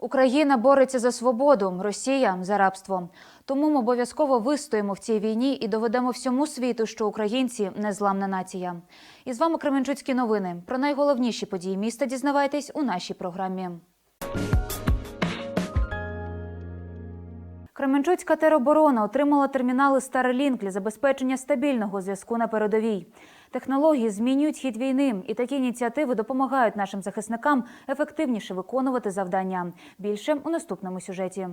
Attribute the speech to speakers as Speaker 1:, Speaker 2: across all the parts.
Speaker 1: Україна бореться за свободу, Росія за рабство. Тому ми обов'язково вистоїмо в цій війні і доведемо всьому світу, що українці незламна нація. І з вами Кременчуцькі новини. Про найголовніші події міста дізнавайтесь у нашій програмі. Кременчуцька тероборона отримала термінали Starlink для забезпечення стабільного зв'язку на передовій. Технології змінюють хід війни, і такі ініціативи допомагають нашим захисникам ефективніше виконувати завдання. Більше у наступному сюжеті.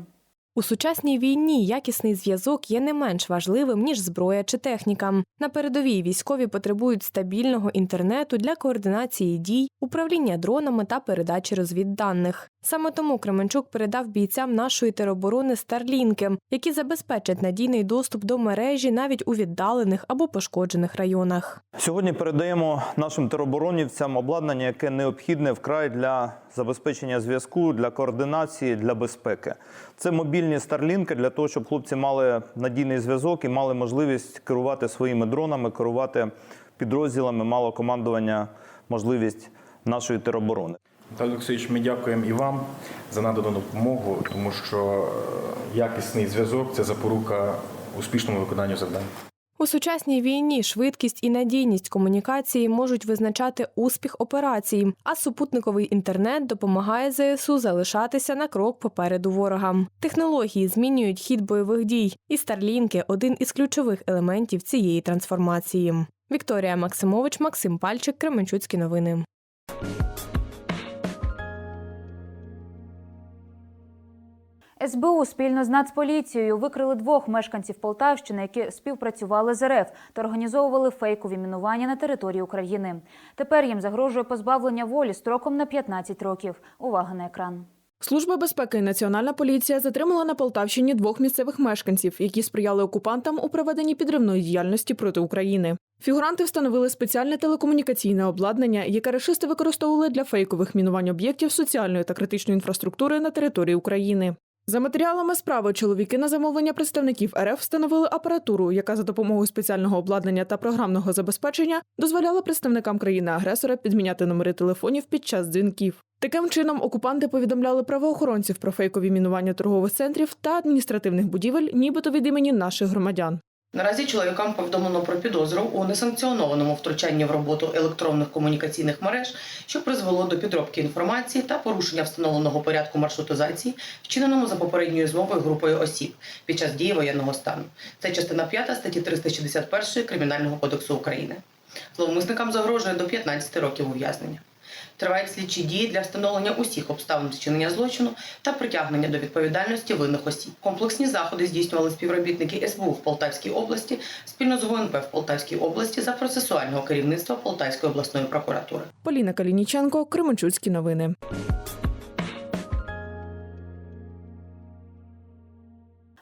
Speaker 2: У сучасній війні якісний зв'язок є не менш важливим ніж зброя чи техніка. На передовій військові потребують стабільного інтернету для координації дій, управління дронами та передачі розвідданих. Саме тому Кременчук передав бійцям нашої тероборони старлінки, які забезпечать надійний доступ до мережі навіть у віддалених або пошкоджених районах.
Speaker 3: Сьогодні передаємо нашим тероборонівцям обладнання, яке необхідне вкрай для забезпечення зв'язку, для координації, для безпеки. Це мобільні старлінки для того, щоб хлопці мали надійний зв'язок і мали можливість керувати своїми дронами, керувати підрозділами, мало командування, можливість нашої тероборони.
Speaker 4: Віталій Олексійович, ми дякуємо і вам за надану допомогу, тому що е, якісний зв'язок це запорука успішному виконанню завдань.
Speaker 2: У сучасній війні швидкість і надійність комунікації можуть визначати успіх операції, а супутниковий інтернет допомагає ЗСУ залишатися на крок попереду ворога. Технології змінюють хід бойових дій, і старлінки один із ключових елементів цієї трансформації. Вікторія Максимович, Максим Пальчик, Кременчуцькі новини.
Speaker 1: СБУ спільно з Нацполіцією викрили двох мешканців Полтавщини, які співпрацювали з РФ та організовували фейкові мінування на території України. Тепер їм загрожує позбавлення волі строком на 15 років. Увага на екран.
Speaker 5: Служба безпеки і Національна поліція затримала на Полтавщині двох місцевих мешканців, які сприяли окупантам у проведенні підривної діяльності проти України. Фігуранти встановили спеціальне телекомунікаційне обладнання, яке рашисти використовували для фейкових мінувань об'єктів соціальної та критичної інфраструктури на території України. За матеріалами справи чоловіки на замовлення представників РФ встановили апаратуру, яка за допомогою спеціального обладнання та програмного забезпечення дозволяла представникам країни-агресора підміняти номери телефонів під час дзвінків. Таким чином, окупанти повідомляли правоохоронців про фейкові мінування торгових центрів та адміністративних будівель, нібито від імені наших громадян.
Speaker 6: Наразі чоловікам повідомлено про підозру у несанкціонованому втручанні в роботу електронних комунікаційних мереж, що призвело до підробки інформації та порушення встановленого порядку маршрутизації, вчиненому за попередньою змовою групою осіб під час дії воєнного стану. Це частина 5 статті 361 Кримінального кодексу України. Зловмисникам загрожує до 15 років ув'язнення. Тривають слідчі дії для встановлення усіх обставин вчинення злочину та притягнення до відповідальності винних осіб. Комплексні заходи здійснювали співробітники СБУ в Полтавській області спільно з ГУНП в Полтавській області за процесуального керівництва Полтавської обласної прокуратури.
Speaker 5: Поліна Калініченко, Кременчуцькі новини.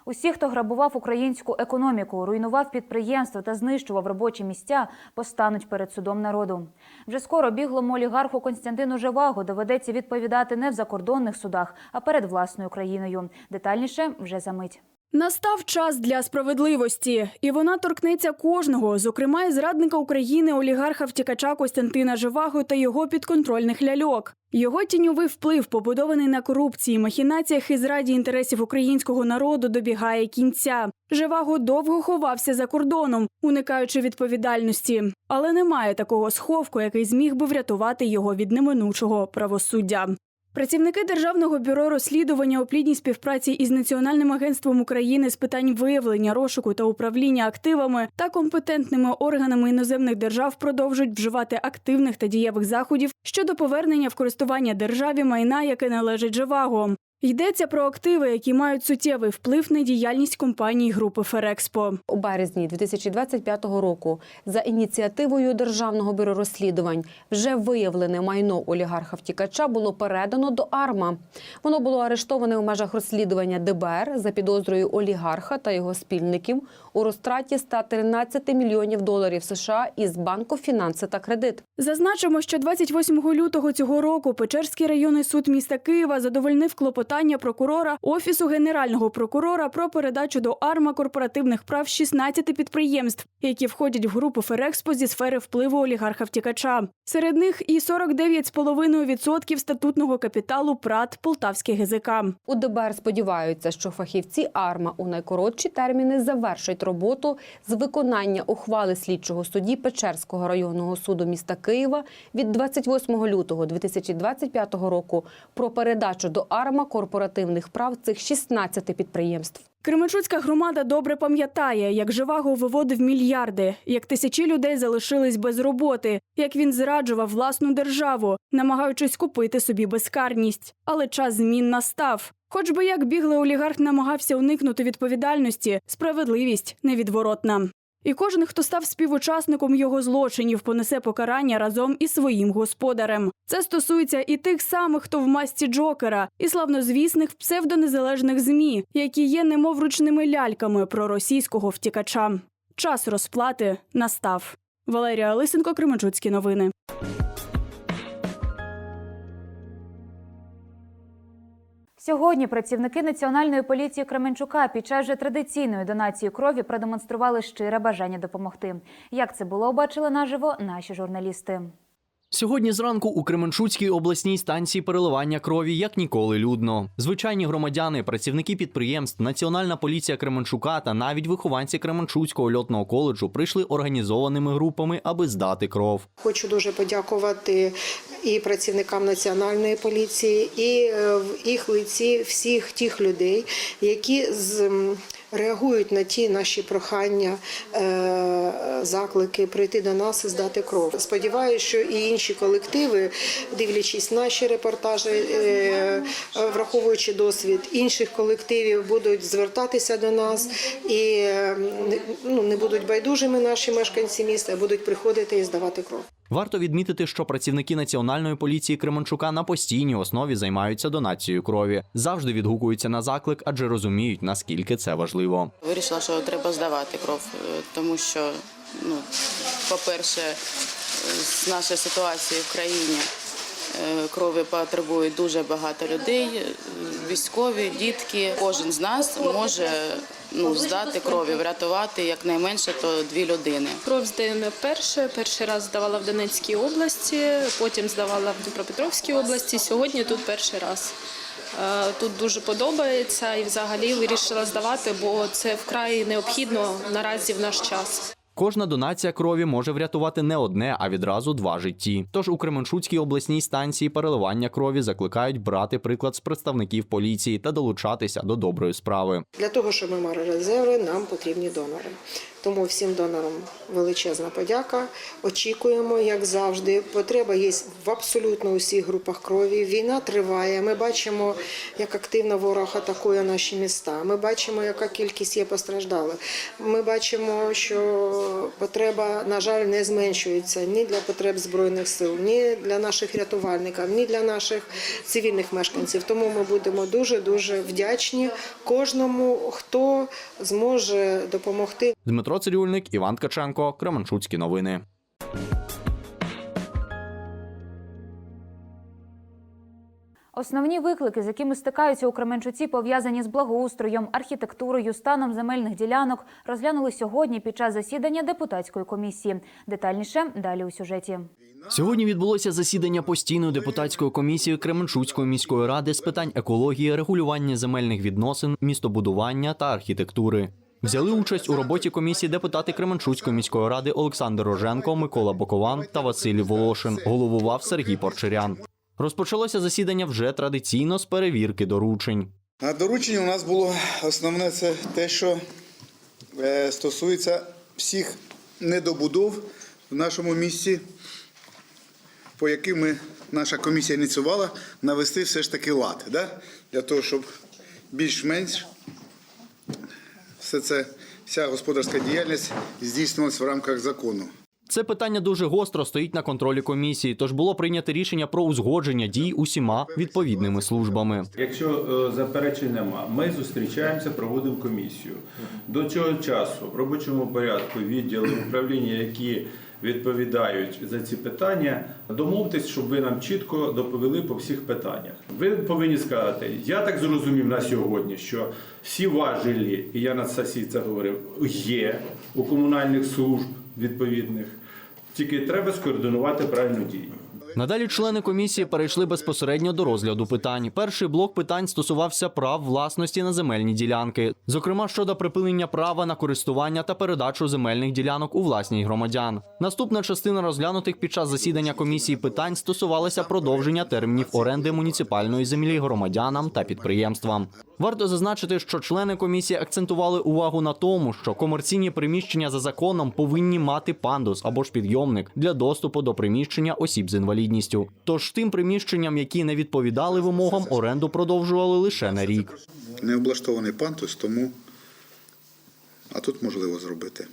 Speaker 1: Усі, хто грабував українську економіку, руйнував підприємства та знищував робочі місця, постануть перед судом народу. Вже скоро біглому олігарху Константину Живаго доведеться відповідати не в закордонних судах, а перед власною країною. Детальніше вже за мить.
Speaker 7: Настав час для справедливості, і вона торкнеться кожного, зокрема і зрадника України, олігарха втікача Костянтина Живаго та його підконтрольних ляльок. Його тіньовий вплив, побудований на корупції, махінаціях і зраді інтересів українського народу, добігає кінця. Живаго довго ховався за кордоном, уникаючи відповідальності, але немає такого сховку, який зміг би врятувати його від неминучого правосуддя. Працівники Державного бюро розслідування у плідній співпраці із Національним агентством України з питань виявлення, розшуку та управління активами та компетентними органами іноземних держав продовжують вживати активних та дієвих заходів щодо повернення в користування державі майна, яке належить Живаго. Йдеться про активи, які мають суттєвий вплив на діяльність компаній групи Ферекспо.
Speaker 8: У березні 2025 року за ініціативою Державного бюро розслідувань вже виявлене майно олігарха втікача було передано до АРМА. Воно було арештоване у межах розслідування ДБР за підозрою олігарха та його спільників у розтраті 113 мільйонів доларів США із банку фінанси та кредит.
Speaker 7: Зазначимо, що 28 лютого цього року Печерський районний суд міста Києва задовольнив клопотання клопотання прокурора Офісу Генерального прокурора про передачу до АРМА корпоративних прав 16 підприємств, які входять в групу Ферекспо зі сфери впливу олігарха втікача. Серед них і 49,5% статутного капіталу ПРАТ Полтавський ГЗК.
Speaker 8: У ДБР сподіваються, що фахівці АРМА у найкоротші терміни завершать роботу з виконання ухвали слідчого судді Печерського районного суду міста Києва від 28 лютого 2025 року про передачу до АРМА корпоративних прав цих 16 підприємств.
Speaker 7: Кременчуцька громада добре пам'ятає, як Живаго виводив мільярди, як тисячі людей залишились без роботи, як він зраджував власну державу, намагаючись купити собі безкарність. Але час змін настав. Хоч би як біглий олігарх намагався уникнути відповідальності, справедливість невідворотна. І кожен, хто став співучасником його злочинів, понесе покарання разом із своїм господарем. Це стосується і тих самих, хто в масці Джокера, і славнозвісних псевдонезалежних змі, які є немов ручними ляльками проросійського втікача. Час розплати настав. Валерія Лисенко, Кременчуцькі новини.
Speaker 1: Сьогодні працівники Національної поліції Кременчука під час же традиційної донації крові продемонстрували щире бажання допомогти. Як це було, бачили наживо наші журналісти.
Speaker 9: Сьогодні зранку у Кременчуцькій обласній станції переливання крові як ніколи людно. Звичайні громадяни, працівники підприємств, Національна поліція Кременчука та навіть вихованці Кременчуцького льотного коледжу прийшли організованими групами, аби здати кров.
Speaker 10: Хочу дуже подякувати і працівникам національної поліції, і е, в їх лиці всіх тих людей, які з. Реагують на ті наші прохання, е, заклики прийти до нас і здати кров. Сподіваюся, що і інші колективи, дивлячись наші репортажі, е, враховуючи досвід інших колективів, будуть звертатися до нас і ну, не будуть байдужими наші мешканці міста, будуть приходити і здавати кров.
Speaker 9: Варто відмітити, що працівники Національної поліції Кременчука на постійній основі займаються донацією крові, завжди відгукуються на заклик, адже розуміють наскільки це важливо.
Speaker 11: Вирішила, що треба здавати кров, е, тому що, ну, по-перше, з нашої ситуації в країні крові потребує дуже багато людей, е, військові, дітки. Кожен з нас може ну, здати крові, врятувати якнайменше то дві людини.
Speaker 12: Кров здаю не вперше. Перший раз здавала в Донецькій області, потім здавала в Дніпропетровській області. Сьогодні тут перший раз. Е, Тут дуже подобається і взагалі вирішила здавати, бо це вкрай необхідно наразі в наш час.
Speaker 9: Кожна донація крові може врятувати не одне, а відразу два житті. Тож у Кременчуцькій обласній станції переливання крові закликають брати приклад з представників поліції та долучатися до доброї справи.
Speaker 10: Для того, щоб ми мали резерви, нам потрібні донори. Тому всім донорам величезна подяка. Очікуємо, як завжди. Потреба є в абсолютно усіх групах крові. Війна триває. Ми бачимо, як активно ворог атакує наші міста. Ми бачимо, яка кількість є постраждалих. Ми бачимо, що потреба, на жаль, не зменшується ні для потреб збройних сил, ні для наших рятувальників, ні для наших цивільних мешканців. Тому ми будемо дуже дуже вдячні кожному, хто зможе допомогти.
Speaker 9: Дмитро Цирюльник, Іван Ткаченко, Кременчуцькі новини.
Speaker 1: Основні виклики, з якими стикаються у Кременчуці, пов'язані з благоустроєм, архітектурою, станом земельних ділянок, розглянули сьогодні під час засідання депутатської комісії. Детальніше далі у сюжеті.
Speaker 9: Сьогодні відбулося засідання постійної депутатської комісії Кременчуцької міської ради з питань екології, регулювання земельних відносин, містобудування та архітектури. Взяли участь у роботі комісії депутати Кременчуцької міської ради Олександр Роженко, Микола Бокован та Василій Волошин. Головував Сергій Порчерян. Розпочалося засідання вже традиційно з перевірки доручень.
Speaker 13: На дорученні у нас було основне це те, що е, стосується всіх недобудов в нашому місті, по яким ми, наша комісія ініціювала навести все ж таки лад, да? для того, щоб більш-менш все це, вся господарська діяльність здійснювалася в рамках закону.
Speaker 9: Це питання дуже гостро стоїть на контролі комісії, тож було прийнято рішення про узгодження дій усіма відповідними службами.
Speaker 14: Якщо е, заперечень нема, ми зустрічаємося, проводимо комісію. До цього часу в робочому порядку відділи управління, які відповідають за ці питання. Домовтесь, щоб ви нам чітко доповіли по всіх питаннях. Ви повинні сказати, я так зрозумів на сьогодні, що всі важелі, і я на сесії це говорив, є у комунальних служб відповідних. Тільки треба скоординувати правильну дію.
Speaker 9: Надалі члени комісії перейшли безпосередньо до розгляду питань. Перший блок питань стосувався прав власності на земельні ділянки, зокрема щодо припинення права на користування та передачу земельних ділянок у власність громадян. Наступна частина розглянутих під час засідання комісії питань стосувалася продовження термінів оренди муніципальної землі громадянам та підприємствам. Варто зазначити, що члени комісії акцентували увагу на тому, що комерційні приміщення за законом повинні мати пандус або ж підйомник для доступу до приміщення осіб з інвалідністю. Тож тим приміщенням, які не відповідали вимогам, оренду продовжували лише на рік.
Speaker 13: Не облаштований пантус, тому а тут можливо зробити.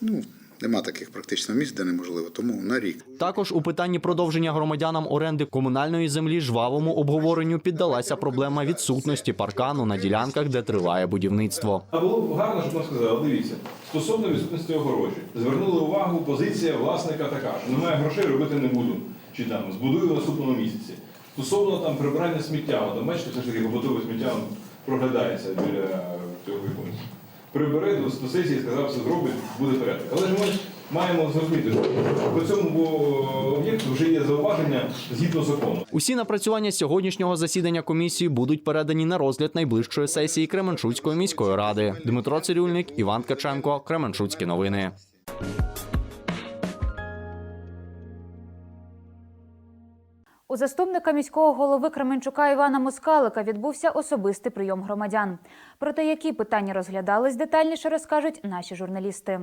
Speaker 13: Ну, нема таких практично місць, де неможливо, тому на рік.
Speaker 9: Також у питанні продовження громадянам оренди комунальної землі жвавому обговоренню піддалася проблема відсутності паркану на ділянках, де триває будівництво.
Speaker 14: А було б гарно, щоб нам сказали, дивіться, стосовно відсутності огорожі, звернули увагу, позиція власника така, що немає грошей, робити не буду. Чи там збудую в наступному місяці. Стосовно там прибирання сміття, там бачите, все ж таки побутове сміття проглядається біля цього виконання. Прибере до, до сесії, сказав, все зробить, буде порядок. Але ж ми маємо зрозуміти, що по цьому об'єкту вже є зауваження згідно закону.
Speaker 9: Усі напрацювання сьогоднішнього засідання комісії будуть передані на розгляд найближчої сесії Кременчуцької міської ради. Дмитро Цирюльник, Іван Каченко, Кременчуцькі новини.
Speaker 1: Заступника міського голови Кременчука Івана Москалика відбувся особистий прийом громадян. Про те, які питання розглядались, детальніше розкажуть наші журналісти.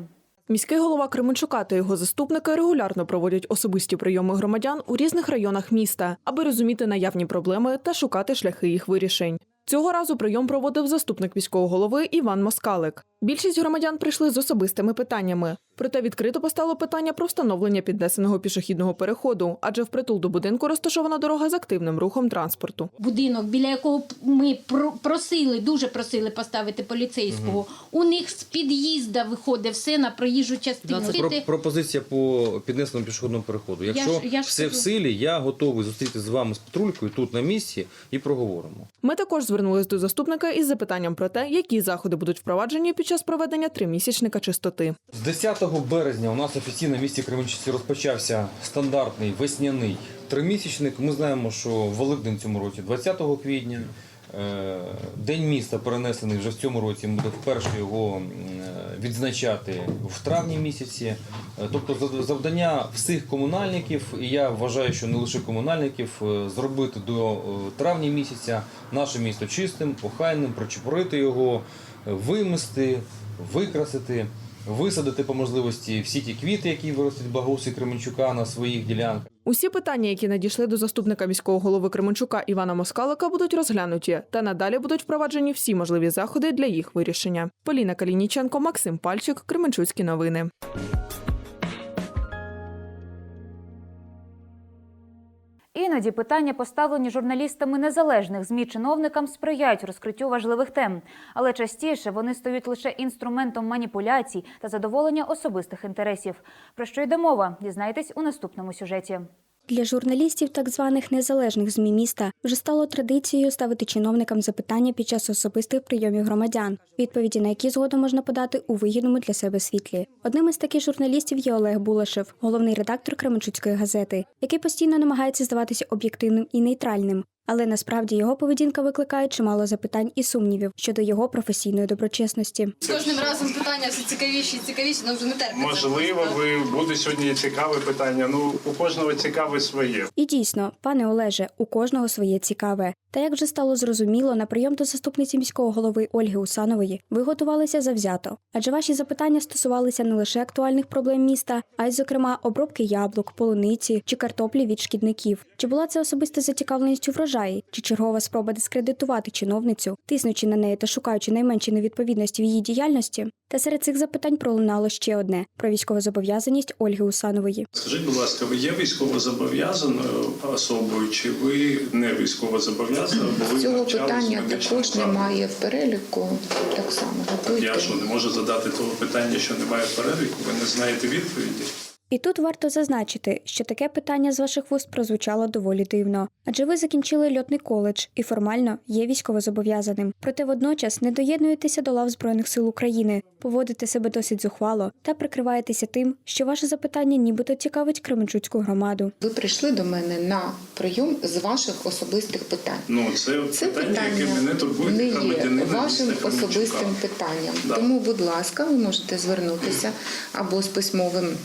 Speaker 5: Міський голова Кременчука та його заступники регулярно проводять особисті прийоми громадян у різних районах міста, аби розуміти наявні проблеми та шукати шляхи їх вирішень. Цього разу прийом проводив заступник міського голови Іван Москалик. Більшість громадян прийшли з особистими питаннями. Проте відкрито постало питання про встановлення піднесеного пішохідного переходу, адже впритул до будинку розташована дорога з активним рухом транспорту.
Speaker 15: будинок, біля якого ми просили, дуже просили поставити поліцейського. У них з під'їзда виходить все на проїжджу частину.
Speaker 16: Про, пропозиція по піднесеному пішохідному переходу.
Speaker 15: Я
Speaker 16: Якщо
Speaker 15: ж- я ж
Speaker 16: все
Speaker 15: кажу.
Speaker 16: в силі, я готовий зустріти з вами з патрулькою тут на місці і проговоримо.
Speaker 5: Ми також звернулись до заступника із запитанням про те, які заходи будуть впроваджені під час проведення тримісячника чистоти.
Speaker 16: З 10 березня у нас офіційно в місті Кременчуці розпочався стандартний весняний тримісячник. Ми знаємо, що Великдень цьому році 20 квітня. Е, День міста перенесений вже в цьому році. Ми вперше його е, відзначати в травні місяці. Е, Тобто завдання всіх комунальників, і я вважаю, що не лише комунальників, зробити до травня місяця наше місто чистим, охайним, прочепурити його, вимести, викрасити. Висадити по можливості всі ті квіти, які виростуть благоустрій Кременчука на своїх ділянках.
Speaker 5: Усі питання, які надійшли до заступника міського голови Кременчука Івана Москалика, будуть розглянуті та надалі будуть впроваджені всі можливі заходи для їх вирішення. Поліна Калініченко, Максим Пальчик, Кременчуцькі новини.
Speaker 1: Іноді питання, поставлені журналістами незалежних змі чиновникам, сприяють розкриттю важливих тем, але частіше вони стають лише інструментом маніпуляцій та задоволення особистих інтересів. Про що йде мова? Дізнайтесь у наступному сюжеті.
Speaker 17: Для журналістів так званих незалежних ЗМІ міста вже стало традицією ставити чиновникам запитання під час особистих прийомів громадян, відповіді на які згодом можна подати у вигідному для себе світлі. Одним із таких журналістів є Олег Булашев, головний редактор Кременчуцької газети, який постійно намагається здаватися об'єктивним і нейтральним. Але насправді його поведінка викликає чимало запитань і сумнівів щодо його професійної доброчесності.
Speaker 18: З кожним разом питання все цікавіші і цікавіші, нам вже не терпиться.
Speaker 19: Можливо, ви буде сьогодні цікаве питання. Ну у кожного цікаве своє.
Speaker 17: І дійсно, пане Олеже, у кожного своє цікаве. Та як вже стало зрозуміло, на прийом до заступниці міського голови Ольги Усанової ви готувалися завзято, адже ваші запитання стосувалися не лише актуальних проблем міста, а й, зокрема, обробки яблук, полуниці чи картоплі від шкідників. Чи була це особиста зацікавленість у? Вважає, чи чергова спроба дискредитувати чиновницю, тиснучи на неї та шукаючи найменші невідповідності в її діяльності. Та серед цих запитань пролунало ще одне про військовозобов'язаність Ольги Усанової.
Speaker 19: Скажіть, будь ласка, ви є військовозобов'язаною особою, чи ви не військовозобов'язаною, бо ви
Speaker 20: Цього питання також немає в переліку. Так само готуйте.
Speaker 19: Я що не можу задати того питання, що немає в переліку, ви не знаєте відповіді.
Speaker 17: І тут варто зазначити, що таке питання з ваших вуст прозвучало доволі дивно, адже ви закінчили льотний коледж і формально є військовозобов'язаним. Проте водночас не доєднуєтеся до лав збройних сил України, поводите себе досить зухвало та прикриваєтеся тим, що ваше запитання нібито цікавить Кременчуцьку громаду.
Speaker 20: Ви прийшли до мене на прийом з ваших особистих питань.
Speaker 19: Ну, це,
Speaker 20: Це
Speaker 19: питання, яке мене турбує
Speaker 20: не є вашим особистим питанням.
Speaker 19: Да.
Speaker 20: Тому, будь ласка, ви можете звернутися або з письмовим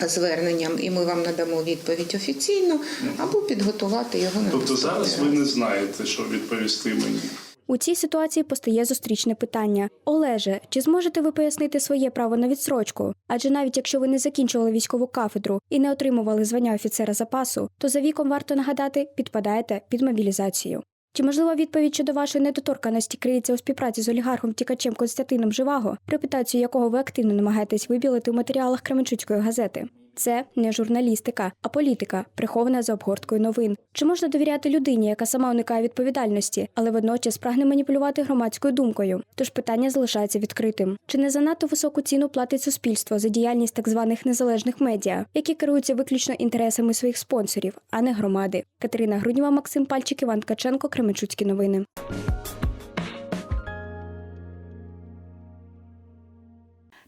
Speaker 20: зверненням, і ми вам надамо відповідь офіційно, або підготувати його на
Speaker 19: Тобто зараз ви не знаєте, що відповісти мені.
Speaker 17: У цій ситуації постає зустрічне питання: Олеже, чи зможете ви пояснити своє право на відсрочку? Адже навіть якщо ви не закінчували військову кафедру і не отримували звання офіцера запасу, то за віком варто нагадати, підпадаєте під мобілізацію. Чи можлива відповідь щодо вашої недоторканості криється у співпраці з олігархом тікачем Константином Живаго, репутацію якого ви активно намагаєтесь вибілити у матеріалах Кременчуцької газети? Це не журналістика, а політика, прихована за обгорткою новин. Чи можна довіряти людині, яка сама уникає відповідальності, але водночас прагне маніпулювати громадською думкою? Тож питання залишається відкритим: чи не занадто високу ціну платить суспільство за діяльність так званих незалежних медіа, які керуються виключно інтересами своїх спонсорів, а не громади? Катерина Груднєва, Максим Пальчик, Іван Ткаченко, Кременчуцькі новини.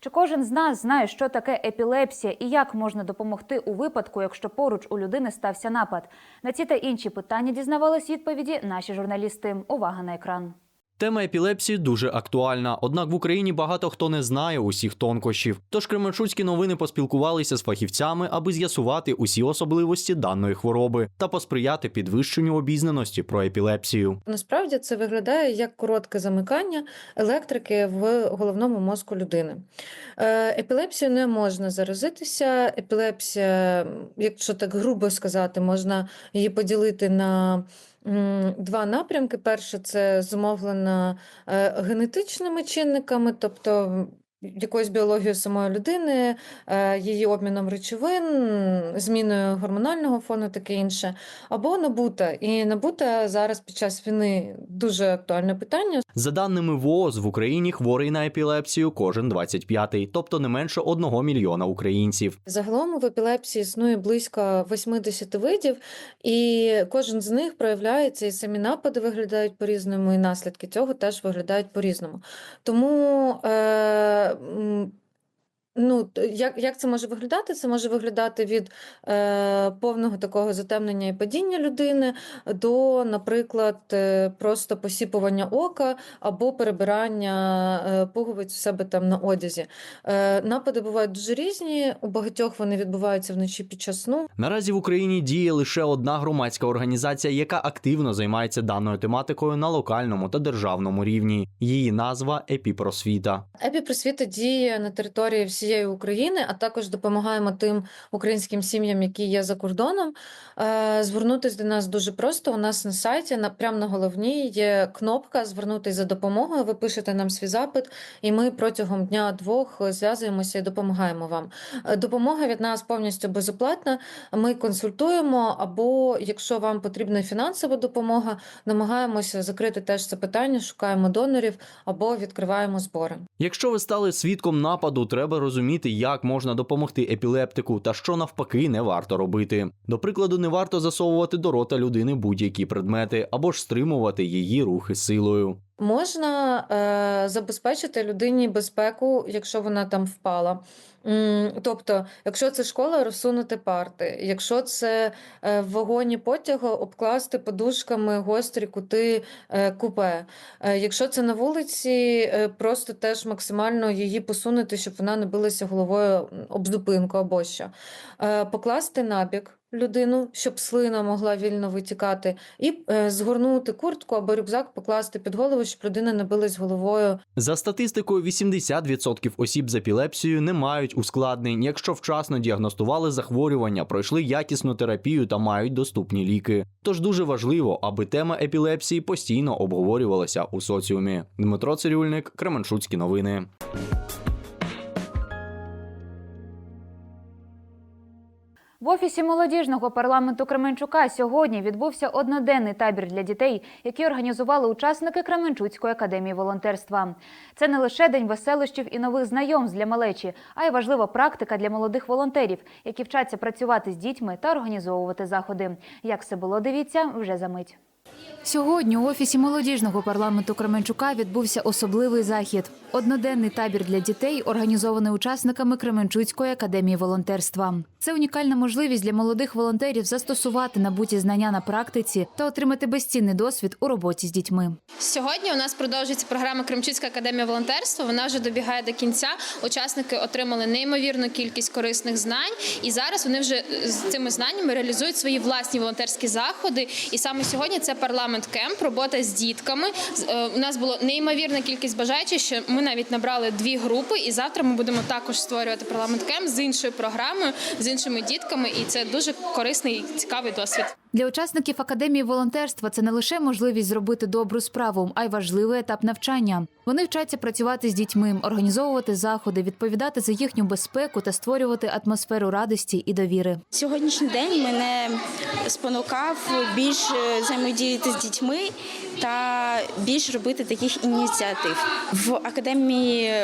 Speaker 1: Чи кожен з нас знає, що таке епілепсія і як можна допомогти у випадку, якщо поруч у людини стався напад? На ці та інші питання дізнавались відповіді наші журналісти. Увага на екран.
Speaker 9: Тема епілепсії дуже актуальна, однак в Україні багато хто не знає усіх тонкощів. Тож Кременчуцькі новини поспілкувалися з фахівцями, аби з'ясувати усі особливості даної хвороби та посприяти підвищенню обізнаності про епілепсію.
Speaker 21: Насправді це виглядає як коротке замикання електрики в головному мозку людини. Е, Епілепсією не можна заразитися. Епілепсія, якщо так грубо сказати, можна її поділити на два напрямки. Перше це зумовлена е, генетичними чинниками, тобто якоюсь біологією самої людини, е, її обміном речовин, зміною гормонального фону, таке інше, або набута. І набута зараз під час війни дуже актуальне питання.
Speaker 9: За даними ВООЗ, в Україні хворий на епілепсію кожен 25-й, тобто не менше одного мільйона українців.
Speaker 21: Загалом в епілепсії існує близько 80 видів, і кожен з них проявляється, і самі напади виглядають по-різному, і наслідки цього теж виглядають по-різному. Тому е, 嗯 ну, як, як це може виглядати? Це може виглядати від е, повного такого затемнення і падіння людини до, наприклад, е, просто посіпування ока або перебирання е, пуговиць у себе там на одязі. Е, Напади бувають дуже різні. У багатьох вони відбуваються вночі під час сну.
Speaker 9: Наразі в Україні діє лише одна громадська організація, яка активно займається даною тематикою на локальному та державному рівні. Її назва Епіпросвіта.
Speaker 21: Епіпросвіта діє на території всієї України, а також допомагаємо тим українським сім'ям, які є за кордоном. Е, Звернутися до нас дуже просто. У нас на сайті, на прямо на головній, є кнопка Звернутися за допомогою. Ви пишете нам свій запит, і ми протягом дня-двох зв'язуємося і допомагаємо вам. Е, Допомога від нас повністю безоплатна. Ми консультуємо, або якщо вам потрібна фінансова допомога, намагаємося закрити теж це питання, шукаємо донорів або відкриваємо збори.
Speaker 9: Якщо ви стали свідком нападу, треба розуміти, як можна допомогти епілептику та що навпаки не варто робити. До прикладу, не варто засовувати до рота людини будь-які предмети або ж стримувати її рухи силою.
Speaker 21: Можна е, забезпечити людині безпеку, якщо вона там впала. Тобто, якщо це школа, розсунути парти, якщо це е, в вагоні потягу, обкласти подушками гострі кути е, купе. Е, Якщо це на вулиці, е, просто теж максимально її посунути, щоб вона не билася головою об зупинку або що. Е, Покласти набік. Людину, щоб слина могла вільно витікати, і е, згорнути куртку або рюкзак покласти під голову, щоб людина не билась головою.
Speaker 9: За статистикою, 80% осіб з епілепсією не мають ускладнень, якщо вчасно діагностували захворювання, пройшли якісну терапію та мають доступні ліки. Тож дуже важливо, аби тема епілепсії постійно обговорювалася у соціумі. Дмитро Цирюльник, Кременчуцькі новини.
Speaker 1: В офісі молодіжного парламенту Кременчука сьогодні відбувся одноденний табір для дітей, який організували учасники Кременчуцької академії волонтерства. Це не лише день веселощів і нових знайомств для малечі, а й важлива практика для молодих волонтерів, які вчаться працювати з дітьми та організовувати заходи. Як все було, дивіться вже за мить. Сьогодні у офісі молодіжного парламенту Кременчука відбувся особливий захід. Одноденний табір для дітей, організований учасниками Кременчуцької академії волонтерства. Це унікальна можливість для молодих волонтерів застосувати набуті знання на практиці та отримати безцінний досвід у роботі з дітьми.
Speaker 12: Сьогодні у нас продовжується програма Кримчуцька академія волонтерства. Вона вже добігає до кінця. Учасники отримали неймовірну кількість корисних знань, і зараз вони вже з цими знаннями реалізують свої власні волонтерські заходи. І саме сьогодні це парламент кемп, робота з дітками. Е, У нас було неймовірна кількість бажаючих, що ми навіть набрали дві групи. І завтра ми будемо також створювати парламент кемп з іншою програмою, з іншими дітками. І це дуже корисний і цікавий досвід.
Speaker 1: Для учасників академії волонтерства це не лише можливість зробити добру справу, а й важливий етап навчання. Вони вчаться працювати з дітьми, організовувати заходи, відповідати за їхню безпеку та створювати атмосферу радості і довіри.
Speaker 22: Сьогоднішній день мене спонукав більш е, взаємодіяти з дітьми та більш робити таких ініціатив. В академії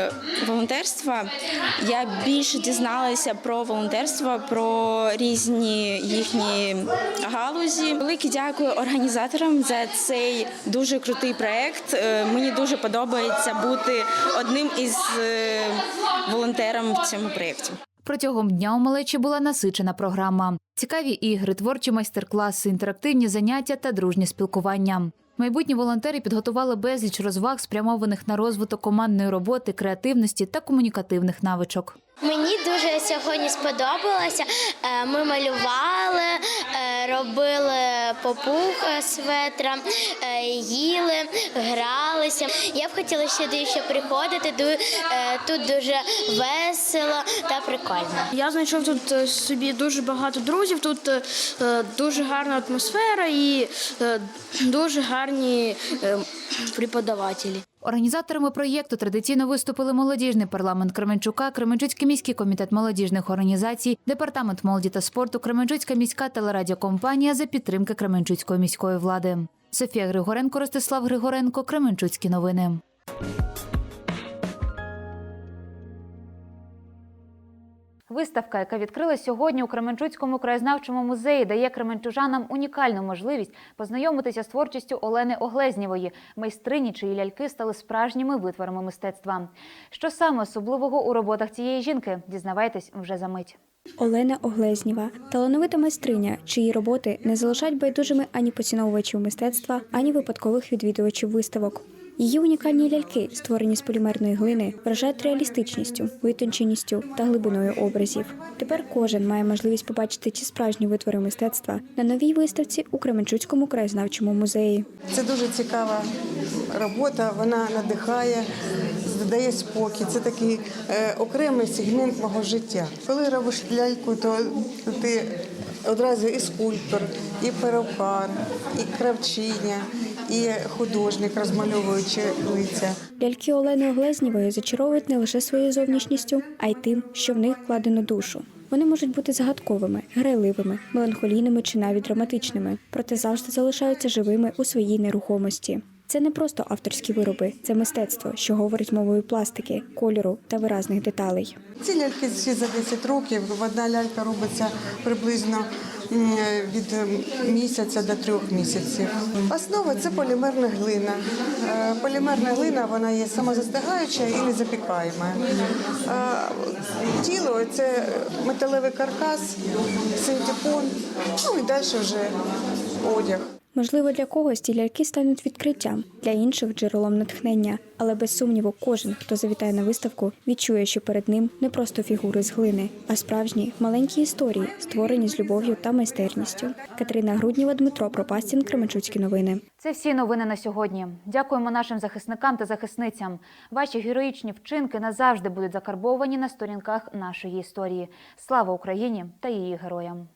Speaker 22: волонтерства я більше дізналася про волонтерство, про різні їхні галузі. Велике дякую організаторам за цей дуже крутий проект. Е, Мені дуже подобається бути одним із е, волонтером в цьому проєкті.
Speaker 1: Протягом дня у малечі була насичена програма: цікаві ігри, творчі майстер-класи, інтерактивні заняття та дружні спілкування. Майбутні волонтери підготували безліч розваг, спрямованих на розвиток командної роботи, креативності та комунікативних навичок.
Speaker 23: Мені дуже сьогодні сподобалося. Е, Ми малювали, е, робили попух е, з ветра, е, їли, гралися. Я б хотіла сюди ще приходити. е, Тут дуже весело та прикольно.
Speaker 24: Я знайшов тут е, собі дуже багато друзів. Тут дуже гарна атмосфера і дуже гарні преподавателі.
Speaker 1: Організаторами проєкту традиційно виступили молодіжний парламент Кременчука, Кременчуцький міський комітет молодіжних організацій, департамент молоді та спорту, Кременчуцька міська телерадіокомпанія за підтримки Кременчуцької міської влади. Софія Григоренко, Ростислав Григоренко, Кременчуцькі новини. Виставка, яка відкрила сьогодні у Кременчуцькому краєзнавчому музеї, дає кременчужанам унікальну можливість познайомитися з творчістю Олени Оглезнєвої, майстрині, чиї ляльки стали справжніми витворами мистецтва. Що саме особливого у роботах цієї жінки? Дізнавайтесь вже за мить.
Speaker 17: Олена Оглезнєва талановита майстриня, чиї роботи не залишають байдужими ані поціновувачів мистецтва, ані випадкових відвідувачів виставок. Її унікальні ляльки, створені з полімерної глини, вражають реалістичністю, витонченістю та глибиною образів. Тепер кожен має можливість побачити ці справжні витвори мистецтва на новій виставці у Кременчуцькому краєзнавчому музеї.
Speaker 25: Це дуже цікава робота, вона надихає, додає спокій. Це такий е, окремий сегмент мого життя. Коли робиш ляльку, то ти одразу і скульптор, і перукар, і кравчиня, і художник, розмальовуючи лиця.
Speaker 17: Ляльки Олени Оглезнєвої зачаровують не лише своєю зовнішністю, а й тим, що в них вкладено душу. Вони можуть бути загадковими, грайливими, меланхолійними чи навіть драматичними, проте завжди залишаються живими у своїй нерухомості. Це не просто авторські вироби, це мистецтво, що говорить мовою пластики, кольору та виразних деталей.
Speaker 25: Ці ляльки всі за 10 років. Одна лялька робиться приблизно від місяця до трьох місяців. Основа це полімерна глина. Е, Полімерна глина вона є самозастигаюча і незапікаєма. А Тіло це металевий каркас, синтепон, ну і далі вже одяг.
Speaker 17: Можливо, для когось ті ляльки стануть відкриттям, для інших джерелом натхнення. Але без сумніву, кожен, хто завітає на виставку, відчує, що перед ним не просто фігури з глини, а справжні маленькі історії, створені з любов'ю та майстерністю. Катерина Грудніва, Дмитро Пропастін, Кременчуцькі новини.
Speaker 1: Це всі новини на сьогодні. Дякуємо нашим захисникам та захисницям. Ваші героїчні вчинки назавжди будуть закарбовані на сторінках нашої історії. Слава Україні та її героям!